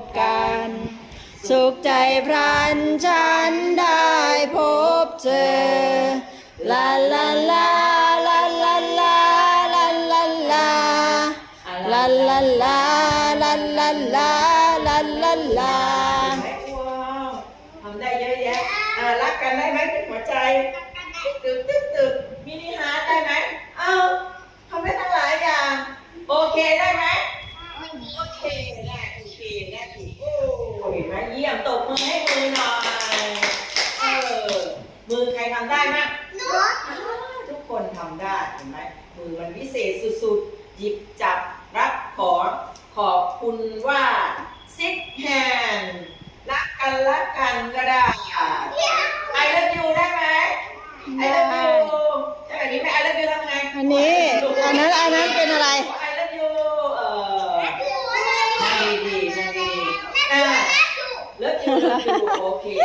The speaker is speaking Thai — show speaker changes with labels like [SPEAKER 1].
[SPEAKER 1] บกัน สุขใจพรันฉันได้พบเจอลาลาลาลาลาลาลาลาลาลาลาลาลาลาลาลาลาลา
[SPEAKER 2] ทำได้เยอะแยะรักกันได้ไหมเป็นหัวใจตึกตึกตึกมินิฮาร์ทได้ไหม เอ้าทำได้ทั้งหลายอย่าง โอเคได้ไหม ได้ถูกโอ้เห็นไหมเยี่ยมตบมือให้มือหน่อยเออมือใครทำได้มั้งอ้าวทุกคนทำได้เห็นไหมมือมันวิเศษสุดๆหยิบจับรับขอขอบคุณว่าซิกแฮนรักกันรักกันก็ได้ I love you ได้ไหม I love you ใช่แบบนี้ไหม I love you ทำไง
[SPEAKER 1] อันนี้อันนั้นอันนั้นเป็นอะไร
[SPEAKER 2] I porque